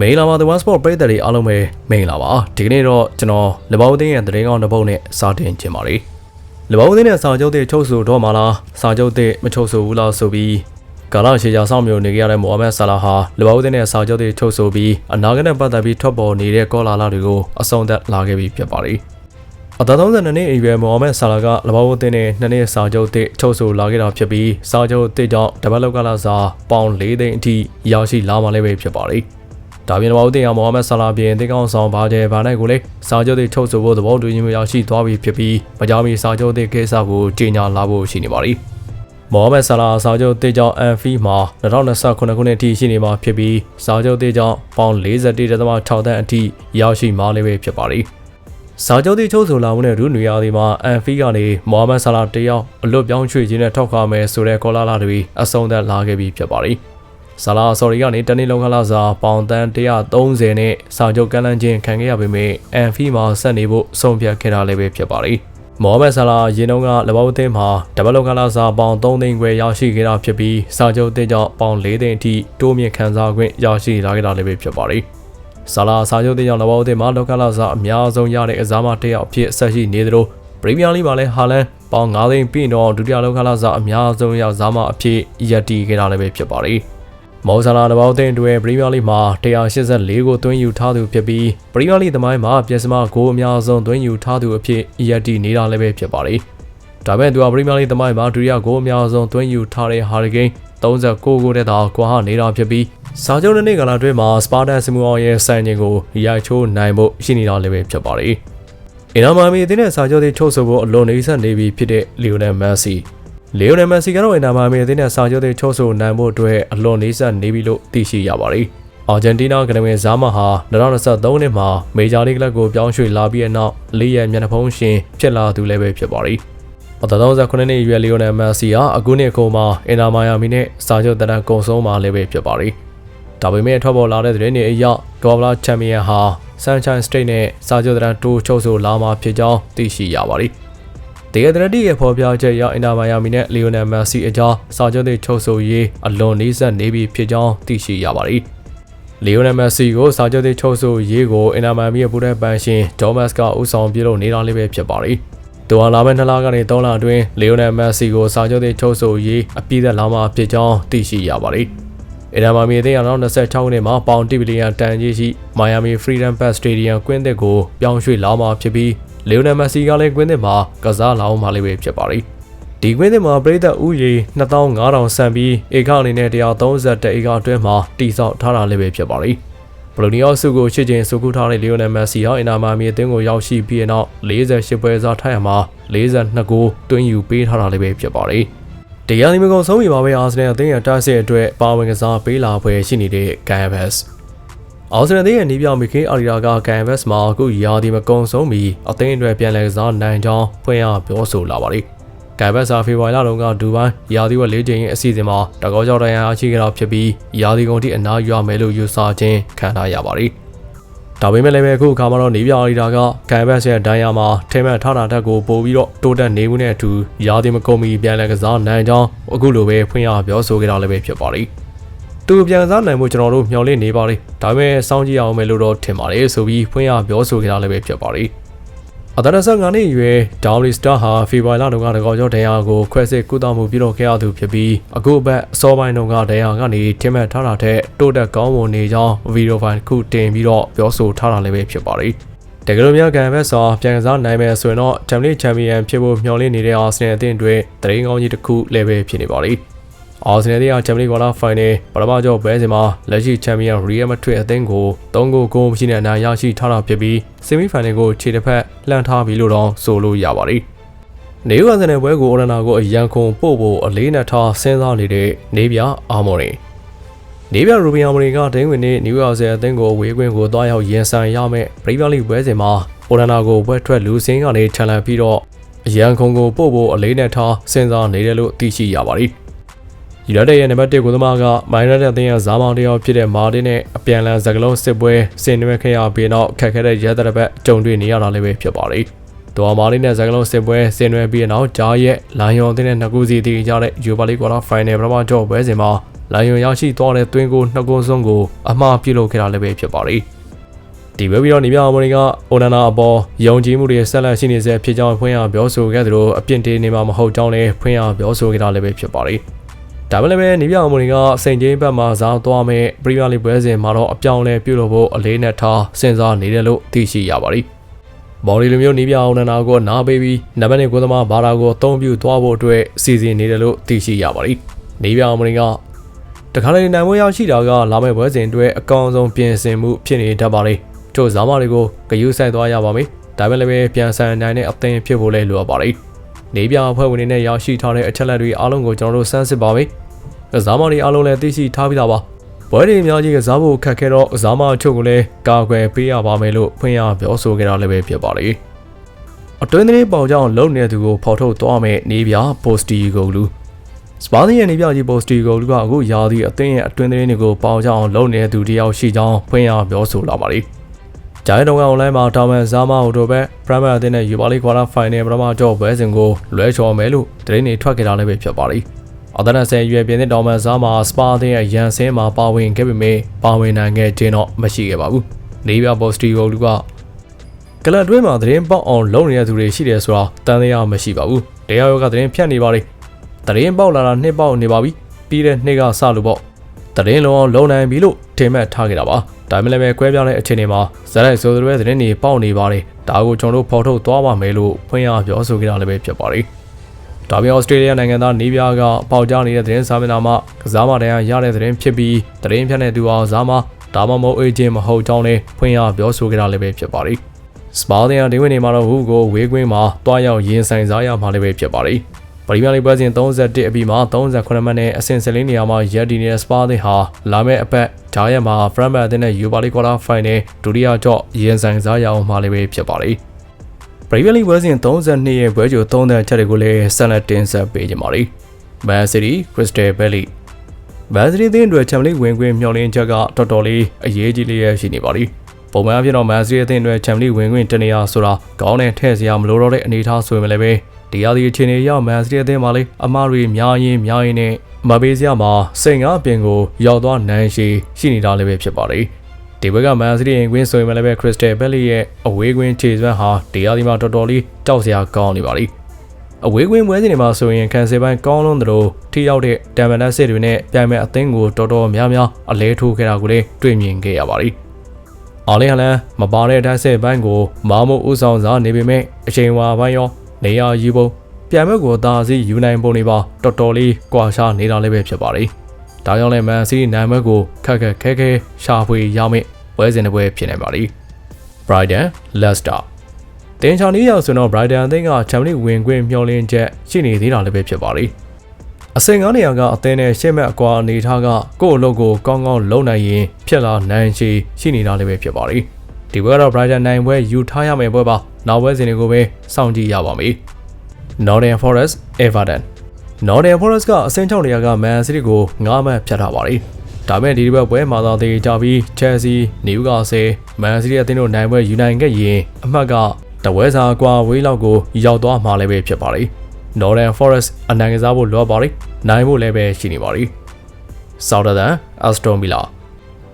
မင်္ဂလာပါ The One Sport ပရိသတ်တွေအားလုံးပဲမင်္ဂလာပါဒီကနေ့တော့ကျွန်တော်လဘောက်သိန်းရဲ့သတင်းကောင်းတစ်ပုဒ်နဲ့စတင်ခြင်းပါလေလဘောက်သိန်းရဲ့စာချုပ်တွေချုပ်ဆိုတော့မှလားစာချုပ်တွေမချုပ်ဆိုဘူးလားဆိုပြီးကာလာရှေချာဆောင်မျိုးနေကြရတဲ့မိုဟာမက်ဆာလာဟာလဘောက်သိန်းရဲ့စာချုပ်တွေချုပ်ဆိုပြီးအနာဂတ်နဲ့ပတ်သက်ပြီးထွက်ပေါ်နေတဲ့ကောလာလာတွေကိုအဆုံးသတ်လာခဲ့ပြီးဖြစ်ပါလေအသက်32နှစ်အရွယ်မိုဟာမက်ဆာလာကလဘောက်သိန်းနဲ့နှစ်နှစ်စာချုပ်တွေချုပ်ဆိုလာခဲ့တာဖြစ်ပြီးစာချုပ်တွေကြောင့်တပတ်လောက်ကလာစာပေါင်၄သိန်းအထိရရှိလာမှလည်းပဲဖြစ်ပါလေ ဒါပြင်ဘောက်တင်ရမိုဟာမက်ဆာလာပြင်တင်ကောင်းဆောင်ဘာကျဲဘာနိုင်ကိုလည်းစာချုပ်တွေချုပ်ဆိုဖို့သဘောတူညီမှုရရှိသွားပြီဖြစ်ပြီးမကြောမီစာချုပ်တွေကိစ္စကိုကြီးညာလာဖို့ရှိနေပါသည်မိုဟာမက်ဆာလာစာချုပ်တေကြောင့်အန်ဖီမှာ2029ခုနှစ်အထိရှိနေမှာဖြစ်ပြီးစာချုပ်တေကြောင့်ပေါင်41.6တန်းအထိရရှိမှလည်းပဲဖြစ်ပါသည်စာချုပ်တိချုပ်ဆိုလာမှုနဲ့ဒုနေရာဒီမှာအန်ဖီကနေမိုဟာမက်ဆာလာတယောက်အလွတ်ပြောင်းရွှေ့ခြင်းနဲ့ထောက်ခါမယ်ဆိုတဲ့ကောလာလာတွေအဆုံးသတ်လာခဲ့ပြီးဖြစ်ပါသည် ဆာလာဆော်ရီကနေတနေ့လုံးခလာစာပေါင်တန်း130နဲ့စာချုပ်ကမ်းလှမ်းခြင်းခံခဲ့ရပေမဲ့အန်ဖီမှာဆက်နေဖို့ဆုံးဖြတ်ခဲ့တာလည်းပဲဖြစ်ပါသည်မော်မက်ဆလာရင်တုန်းကလဘောက်သိန်းမှာတပတ်လုံးကလာစာပေါင်3သိန်းခွဲရရှိခဲ့တာဖြစ်ပြီးစာချုပ်တင်ကြောင့်ပေါင်4သိန်းအထိတိုးမြင့်ခံစားခွင့်ရရှိလာခဲ့တာလည်းပဲဖြစ်ပါသည်ဆလာစာချုပ်တင်ကြောင့်လဘောက်သိန်းမှာလောကလာစာအများဆုံးရတဲ့အစားမတစ်ယောက်ဖြစ်ဆက်ရှိနေသလိုပရီးမီးယားလိမှာလည်းဟာလန်ပေါင်9သိန်းပြီးတော့ဒုတိယလောကလာစာအများဆုံးရစားမအဖြစ်ရည်တည်ခဲ့တာလည်းပဲဖြစ်ပါသည် မော်ဆာလာတဘောက်တင်တွေပရီးမီးယားလိမှာ184ကိုသွင်းယူထားသူဖြစ်ပြီးပရီးမီးယားလိသမိုင်းမှာပြင်စမဂိုးအများဆုံးသွင်းယူထားသူအဖြစ်အရတီနေတာလည်းပဲဖြစ်ပါတယ်။ဒါပေမဲ့သူကပရီးမီးယားလိသမိုင်းမှာဒုတိယဂိုးအများဆုံးသွင်းယူထားတဲ့ဟာရီကိန်း39ဂိုးတဲ့သာကွာဟနေတာဖြစ်ပြီးစာချုပ်နှစ်နှစ်ကာလအတွင်းမှာစပါတန်စမူအောင်ရဲ့စံချိန်ကိုရိုက်ချိုးနိုင်ဖို့ရှိနေတာလည်းပဲဖြစ်ပါတယ်။အင်နာမာမီအသင်းနဲ့စာချုပ်တွေချုပ်ဆိုဖို့အလွန်နေဆက်နေပြီဖြစ်တဲ့လီယိုနယ်မက်ဆီ လီယိုနယ်မက်ဆီကတော့အင်တာမာမီအသင်းနဲ့စာချုပ်တွေချုပ်ဆိုနိုင်ဖို့အတွက်အလွန်လေးစားနေပြီလို့သိရှိရပါတယ်။အာဂျင်တီးနားကနဝင်ဇာမဟာ2023နှစ်မှာမေဂျာလိဂ်ကလပ်ကိုပြောင်းရွှေ့လာပြီးတဲ့နောက်လေးရမျက်နှာဖုံးရှင်ဖြစ်လာသူလည်းပဲဖြစ်ပါတယ်။အသက်39နှစ်အရွယ်လီယိုနယ်မက်ဆီဟာအခုနှစ်ကုန်မှာအင်တာမာယာမီနဲ့စာချုပ်တန်းကုံဆုံးမှာလည်းပဲဖြစ်ပါတယ်။ဒါပေမဲ့ထွက်ပေါ်လာတဲ့သတင်းတွေအရကမ္ဘာချန်ပီယံဟာ Sunshine State နဲ့စာချုပ်တန်းတိုးချုပ်ဆိုလာမှာဖြစ်ကြောင်းသိရှိရပါတယ်။ ဒေဂဒရတီရဲ့ဖော်ပြချက်အရအင်တာမိုင်ယာမီနဲ့လီယိုနယ်မက်ဆီအကြားစာချုပ်တွေချုပ်ဆိုရေးအလွန်နှီးစပ်နေပြီဖြစ်ကြောင်းသိရှိရပါတယ်။လီယိုနယ်မက်ဆီကိုစာချုပ်တွေချုပ်ဆိုရေးကိုအင်တာမိုင်မီရဲ့ပူတဲ့ပန်ရှင်ဒေါမတ်ကဦးဆောင်ပြုလုပ်နေတာလေးပဲဖြစ်ပါတယ်။တူအောင်လာမယ့်နှစ်လကနေ၃လအတွင်းလီယိုနယ်မက်ဆီကိုစာချုပ်တွေချုပ်ဆိုရေးအပြည့်သက်လာမှာဖြစ်ကြောင်းသိရှိရပါတယ်။ အင်တာမိုင်မီအသင်းအနောက်26နှစ်မှာပေါင်1ဘီလီယံတန်ကြီးရှိမိုင်ယာမီဖရီဒမ်ဘတ်စတေဒီယမ်ကွင်းသစ်ကိုပြောင်းရွှေ့လာမှာဖြစ်ပြီးလီယိုနယ်မက်ဆီကလည်းကွင်းသစ်မှာကစားလာအောင်မလေးပဲဖြစ်ပါတယ်။ဒီကွင်းသစ်မှာပြည်သက်ဥယေ2500ဆန်ပြီးဧကအနေနဲ့131ဧကအတွင်းမှာတိစောက်ထားတာလည်းပဲဖြစ်ပါတယ်။ဘလိုနီယောစုကိုချစ်ချင်းစုကူထားတဲ့လီယိုနယ်မက်ဆီဟာအင်နာမာမီအသင်းကိုရောက်ရှိပြီးနောက်48ပွဲစားထိုက်ရမှာ42ဂိုးတွင်းယူပေးထားတာလည်းပဲဖြစ်ပါတယ်။ တရားဒီမကုံဆုံးပြီပါပဲအာဆင်နယ်အသင်းရဲ့တိုက်စစ်အတွက်ပါဝင်ကစားပေးလာဖွယ်ရှိနေတဲ့ဂန်ဘက်စ်အော်စတြေးလျရဲ့နီးပြောင်မီကေအာရီယာကကန်ဗက်စ်မှာအခုရာသီမကုံဆုံးပြီးအသင်းအတွက်ပြန်လည်ကစားနိုင်ကြောင်းဖွင့်ရပြောဆိုလာပါတယ်။ကန်ဗက်စ်ဟာဖေဖော်ဝါရီလတုန်းကဒူဘိုင်းရာသီဝက်၄ချိန်ရဲ့အစီအစဉ်မှာတကောကြောက်တရားအရှိကြတာဖြစ်ပြီးရာသီကုန်ထိအနားယူရမယ်လို့ယူဆခြင်းခံထားရပါတယ်။ ဒါပေမဲ့လည်းအခုအခါမှာတော့နီးပြောင်အာရီယာကကန်ဗက်စ်ရဲ့ဒိုင်ယာမှာထိမှန်ထားတာတက်ကိုပို့ပြီးတော့တိုးတက်နေမှုနဲ့အတူရာသီမကုံမီပြန်လည်ကစားနိုင်ကြောင်းအခုလိုပဲဖွင့်ရပြောဆိုခဲ့တာလည်းပဲဖြစ်ပါတယ်။သူပြန်စားနိုင်မှုကျွန်တော်တို့မျှော်လင့်နေပါလေဒါပေမဲ့စောင့်ကြည့်အောင်မယ်လို့တော့ထင်ပါတယ်ဆိုပြီးဖွင့်ရပြောဆိုခဲ့တာလည်းပဲဖြစ်ပါလိမ့် အသက်25နှစ်အရွယ်ဒေါလီစတာဟာဖေဖော်ဝါရီလတုန်းကတကောကျော်ဒဏ်ရာကိုခွဲစစ်ကုသမှုပြုလုပ်ခဲ့ရသူဖြစ်ပြီးအခုဘက်အစောပိုင်းတုန်းကဒဏ်ရာကနေထင်မှတ်ထားတာထက်တိုးတက်ကောင်းမွန်နေကြောင်းဗီဒီယိုဖိုင်တစ်ခုတင်ပြီးတော့ပြောဆိုထားတာလည်းပဲဖြစ်ပါလိမ့်တကယ်လို့များကန်ဘက်ဆောပြန်ကစားနိုင်မယ်ဆိုရင်တော့ချန်ပီယံချန်ပီယံဖြစ်ဖို့မျှော်လင့်နေတဲ့အာဆင်နယ်အသင်းတွေတရင်ကောင်းကြီးတစ်ခုလည်းပဲဖြစ်နေပါလိမ့် အာဆင်နယ်ရဲ့ချန်ပီယံကွာလာဖိုင်နယ်ပထမကျော့ပွဲစဉ်မှာလက်ရှိချန်ပီယံရီယယ်မက်ဒရစ်အသင်းကို3ဂိုးဂိုးမရှိတဲ့အနိုင်ရရှိထားတာဖြစ်ပြီးဆီမီဖိုင်နယ်ကိုခြေတစ်ဖက်လှန်ထားပြီးလို့တော့ဆိုလို့ရပါတယ်။နေယူအဆန်နယ်ပွဲကိုအိုရနာကိုအရန်ခုံပို့ဖို့အလေးနဲ့ထားစဉ်းစားနေတဲ့နေပြအာမော်ရီနေပြရူဘီယာမရီကဒိန်းဝင်နေနယူးယောက်ဆယ်အသင်းကိုဝေးခွင့်ကိုတွားရောက်ရင်ဆိုင်ရမယ့်ပရီးမီးယားလိပွဲစဉ်မှာအိုရနာကိုပွဲထွက်လူစင်းကနေထန်လန်ပြီးတော့အရန်ခုံကိုပို့ဖို့အလေးနဲ့ထားစဉ်းစားနေတယ်လို့သိရှိရပါတယ်။ ယူနိုက်တက်ရဲ့နံပါတ်1ကိုသမားကမိုင်းရက်တဲ့အသင်းရဲ့ဇာမောင်တယောက်ဖြစ်တဲ့မာတင်နဲ့အပြန်လန်စကလုံးစစ်ပွဲဆင်နွှဲခဲ့ရပြီးနောက်ခက်ခဲတဲ့ရဲတပ်ဘက်ကြုံတွေ့နေရတာလည်းပဲဖြစ်ပါလိမ့်။တော်မာတင်နဲ့စကလုံးစစ်ပွဲဆင်နွှဲပြီးနောက်ဂျားရဲ့လိုင်ယွန်အသင်းနဲ့နှစ်ခုစီတည်ကြတဲ့ယူပါလီကွာတာဖိုင်နယ်ပထမကြော့ပွဲစဉ်မှာလိုင်ယွန်ရောက်ရှိသွားတဲ့သွင်းကိုနှစ်ကိုစုံကိုအမှားပြုလုပ်ခဲ့တာလည်းပဲဖြစ်ပါတယ်။ဒီဝက်ပြီးတော့နေပြအမေရိကအိုနနာအပေါ်ယုံကြည်မှုတွေဆက်လက်ရှိနေစေဖြစ်ကြောင်းဖွင့်ရပြောဆိုခဲ့သလိုအပြစ်တင်နေမှာမဟုတ်ကြောင်းလည်းဖွင့်ရပြောဆိုခဲ့တာလည်းပဲဖြစ်ပါတယ်။ ဒါမှလည်းပဲနေပြအမေရိကစိန်ချင်းဘက်မှာဇာသွားမဲ့ပရီးမီယာလိပွဲစဉ်မှာတော့အပြောင်းလဲပြုလုပ်ဖို့အလေးနဲ့ထားစဉ်းစားနေတယ်လို့သိရှိရပါတယ်။ဘော်ဒီလိုမျိုးနီးပြအောင်နာကိုနားပေးပြီးနံပါတ်1ကိုသမားဘာသာကိုအသုံးပြုသွားဖို့အတွက်စီစဉ်နေတယ်လို့သိရှိရပါတယ်။နီးပြအောင်မင်းကတခါလေနိုင်ပွဲရောက်ရှိတာကလာမယ့်ပွဲစဉ်အတွက်အကောင်းဆုံးပြင်ဆင်မှုဖြစ်နေတတ်ပါလေ။ထို့ဇာမတွေကိုဂယုဆိုင်သွားရပါမယ်။ဒါပေမဲ့လည်းပြန်ဆန်နိုင်တဲ့အသင်းဖြစ်ဖို့လည်းလိုအပ်ပါလေ။ နီးပြအဖွဲ့ဝင်တွေနဲ့ရောက်ရှိထားတဲ့အချက်လက်တွေအားလုံးကိုကျွန်တော်တို့စမ်းစစ်ပါမယ်။ကစားမတွေအားလုံးလည်းသိရှိထားပြီးသားပါ။ဘွဲတွေအများကြီးကစားဖို့ခက်ခဲတော့ကစားမအချို့ကိုလည်းကာကွယ်ပေးရပါမယ်လို့ဖွင့်ရပြောဆိုခဲ့တာလည်းပဲဖြစ်ပါလေ။အတွင်းသတင်းပေါင်ကြောင့်လုံနေတဲ့သူကိုဖော်ထုတ်သွားမယ်နေပြပိုစတီကိုလူစပါးသီးရဲ့နေပြကြီးပိုစတီကိုလူကအခုယာဒီအသင်းရဲ့အတွင်းသတင်းတွေကိုပေါင်ကြောင့်လုံနေတဲ့သူတယောက်ရှိကြောင်းဖွင့်ရပြောဆိုလာပါလေ။ ဂျိုင်းတုံကအွန်လိုင်းမှာတာမန်ဇာမာဟိုတိုဘက်ပရမတ်အသင်းနဲ့ယူပါလီကွာတာဖိုင်နယ်ပရမတ်တော့ဘွဲစဉ်ကိုလွဲချော်မယ်လို့သတင်းတွေထွက်ခဲ့တာလည်းပဲဖြစ်ပါလေ။အသနာဆယ်ရွယ်ပြင်းတဲ့တော်မန်စားမှာစပါအသင်းရဲ့ရန်ဆင်းမှာပါဝင်ခဲ့ပေမဲ့ပါဝင်နိုင်ခဲ့ခြင်းတော့မရှိခဲ့ပါဘူး။နေပြဘော့စတီကိုလူကကလပ်တွဲမှာသတင်းပေါက်အောင်လုပ်နေတဲ့သူတွေရှိတယ်ဆိုတာတန်တရားမရှိပါဘူး။တရားရောကသတင်းဖြတ်နေပါလေ။သတင်းပေါက်လာတာနှစ်ပေါက်နေပါပြီ။ပြီးတဲ့နှစ်ကစလို့ပေါ့။သတင်းလုံးအောင်လုံနိုင်ပြီလို့ထင်မှတ်ထားခဲ့တာပါ။ ဒါမှလည်းပဲကွဲပြားတဲ့အခြေအနေမှာဇက်လိုက်ဆိုတဲ့သတင်းတွေပေါက်နေပါတယ်။ဒါကိုကျွန်တော်တို့ဖော်ထုတ်သွားပါမယ်လို့ဖွင့်ရပြောဆိုခဲ့တာလည်းပဲဖြစ်ပါတယ်။ဒါပြင်ဩစတြေးလျနိုင်ငံသားနေပြားကပေါကြနေတဲ့သတင်းစာမျက်နှာမှာကစားမတရားရတဲ့သတင်းဖြစ်ပြီးသတင်းဖြတ်တဲ့သူအောင်စားမဒါမှမဟုတ်အေဂျင့်မဟုတ်ကြောင်းလည်းဖွင့်ရပြောဆိုကြတာလည်းပဲဖြစ်ပါတယ်။စပါးတဲ့ဒီဝင်နေမှာတော့ဟူကိုဝေးကွင်းမှာတွားရောက်ရင်ဆိုင်စားရမှာလည်းပဲဖြစ်ပါတယ်။ ပရိမယာလိပွဲစဉ်31အပြီးမှာ38မှတ်နဲ့အဆင့်14နေရာမှာရက်ဒီနေတဲ့စပါးတဲ့ဟာလာမယ့်အပတ်ဂျာရက်မှာဖရမ်ဘတ်တဲ့ယူပါလီကွာတာဖိုင်နယ်ဒုတိယကြော့ရင်ဆိုင်စားရအောင်မှာလည်းပဲဖြစ်ပါတယ်။ပရိဗလီပွဲစဉ်32ရဲ့ပွဲကြို3တန်းချက်တွေကိုလည်းဆက်လက်တင်ဆက်ပေးကြပါမယ်။မန်စီးတီးခရစ္စတယ်ဘယ်လီမန်စီးတီးအသင်းတွေချန်ပီယံလိဝင်ခွင့်မျှော်လင့်ချက်ကတော်တော်လေးအရေးကြီးလေးရရှိနေပါပြီ။ပုံမှန်အဖြစ်တော့မန်စီးတီးအသင်းတွေချန်ပီယံလိဝင်ခွင့်တနေရာဆိုတာကောင်းတဲ့ထည့်စရာမလိုတော့တဲ့အနေအထားဆိုရင်လည်း ပဲတရားဒီအခြေအနေရောက်မန်စီးတီးအသင်းမှာလေအမားတွေများရင်များရင်နဲ့မပေးစရာမှာစိန်ကားအပြင်ကိုရောက်သွားနိုင်ရှိရှိနေတာလည်းပဲဖြစ်ပါလေ။ဒီဘက်ကမန်စီးတီးရင်ကွင်းဆိုရင်လည်းပဲခရစ္စတယ်ဘက်လီရဲ့အဝေးကွင်းခြေစွမ်းဟာတရားဒီမှာတော်တော်လေးကြောက်စရာကောင်းနေပါလိမ့်အဝေးကွင်းပွဲစဉ်တွေမှာဆိုရင်ကန်ဆယ်ပိုင်းကောင်းလွန်းသလိုထိရောက်တဲ့တမ်မန်လက်စစ်တွေနဲ့ပြိုင်မဲ့အသင်းကိုတော်တော်များများအလဲထိုးခဲ့တာကိုလည်းတွေ့မြင်ခဲ့ရပါလိမ့်အော်လီဟလန်မပါတဲ့တိုက်စစ်ပိုင်းကိုမာမို့ဥဆောင်စားနေပေမဲ့အချိန်ဝါပိုင်းရော နေရာယူပုံပြိုင်မဲ့ကိုသာစီယူနိုင်ပုံတွေပါတော်တော်လေးကွာရှားနေတာလည်းပဲဖြစ်ပါလိမ့်ဒါကြောင့်လည်းမန်စီးတီးနိုင်ပွဲကိုခက်ခက်ခဲခဲရှာဖွေရမယ့်ပွဲစဉ်တစ်ပွဲဖြစ်နေပါလိမ့်။ Brighton Leicester တင်ချာနီးရောက်ဆိုတော့ Brighton အသင်းကချန်ပီယံဝင်ခွင့်မျှော်လင့်ချက်ရှိနေသေးတာလည်းပဲဖြစ်ပါလိမ့်။အစင်ကားနေရာကအသင်းနဲ့ရှေ့မဲ့အကွာအနေထားကကိုယ့်အလုပ်ကိုကောင်းကောင်းလုပ်နိုင်ရင်ဖြစ်လာနိုင်ချေရှိနေတာလည်းပဲဖြစ်ပါလိမ့်။ ဒီပွဲကတော့ Brighton နိုင်ပွဲယူထားရမယ့်ပွဲပါ။နောက်ပွဲစဉ်တွေကိုပဲစောင့်ကြည့်ရပါမယ်။ Nottingham Forest Everton Nottingham Forest ကအဆင့်6နေရာက Man City ကို9မှတ်ဖြတ်ထားပါတယ်။ဒါပေမဲ့ဒီတစ်ပတ်ပွဲမှာသာတည်ကြပြီး Chelsea, Newcastle, Man City အသင်းတို့နိုင်ပွဲယူနိုင်ခဲ့ရင်အမှတ်ကတဝဲစာကွာဝေးလောက်ကိုရောက်သွားမှာလည်းပဲဖြစ်ပါတယ်။ Nottingham Forest အနိုင်ကစားဖို့လိုအပ်ပါတယ်။နိုင်ဖို့လည်းပဲရှိနေပါတယ်။ Southampton, Aston Villa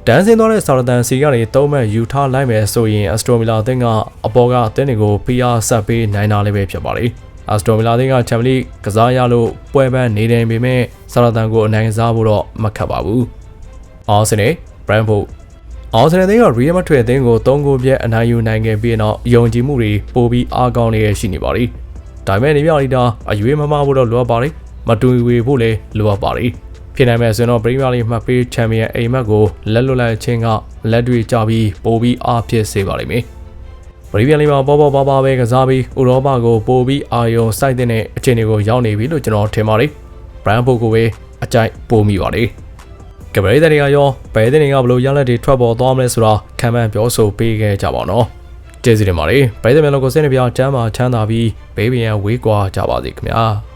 တန်းစင်းသွားတဲ့ Southampton စီကနေ၃မှတ်ယူထားလိုက်မယ်ဆိုရင် Aston Villa အသင်းကအပေါ်ကအသင်းတွေကို PR ဆက်ပေးနိုင်တာလည်းပဲဖြစ်ပါတယ်။အစတိုမီလာသင်းကချန်ပီယံလိကစားရလို့ပွဲပန်းနေတယ်ပေမဲ့ဆာလာတန်ကိုအနိုင်ကစားဖို့တော့မခက်ပါဘူး။အော်ဆင်နယ်ဘရန်ဖို့အော်ဆင်နယ်သင်းကရီယယ်မက်ဒရစ်အသင်းကို၃ဂိုးပြတ်အနိုင်ယူနိုင်ခဲ့ပြီးနောက်ယုံကြည်မှုတွေပိုပြီးအားကောင်းနေရရှိနေပါလိမ့်။ဒါပေမဲ့နေမြောက်လီတာအရွေးမမဖို့တော့လိုအပ်ပါလိမ့်။မတူဝေဖို့လည်းလိုအပ်ပါလိမ့်။ ဖြစ်နိုင်မဲ့ဆိုရင်တော့ပရီးမီယာလိမှတ်ပေးချန်ပီယံအိမ်မက်ကိုလက်လွတ်လိုက်ခြင်းကလက်တွေကြပြီးပိုပြီးအားဖြစ်စေပါလိမ့်မယ်။ပရိဗီယန်လီမှာပေါ်ပေါ်ပါပါပဲကစားပြီးဥရောပကိုပို့ပြီးအာယုံစိုက်တဲ့အခြေအနေကိုရောက်နေပြီလို့ကျွန်တော်ထင်ပါတယ်။ဘရန်ဖို့ကိုပဲအကြိုက်ပို့မိပါတယ်။ကပရိသတ်တွေကရောဘယ်တဲ့တွေကဘလို့ရလက်တွေထွက်ပေါ်သွားမလဲဆိုတာခံမှန်းပြောဆိုပေးခဲ့ကြပါတော့။ကျေးဇူးတင်ပါတယ်။ပရိသတ်များလုံးကိုစိတ်နှပြချမ်းသာချမ်းသာပြီးဘေးပင်ရန်ဝေးကွာကြပါစေခင်ဗျာ။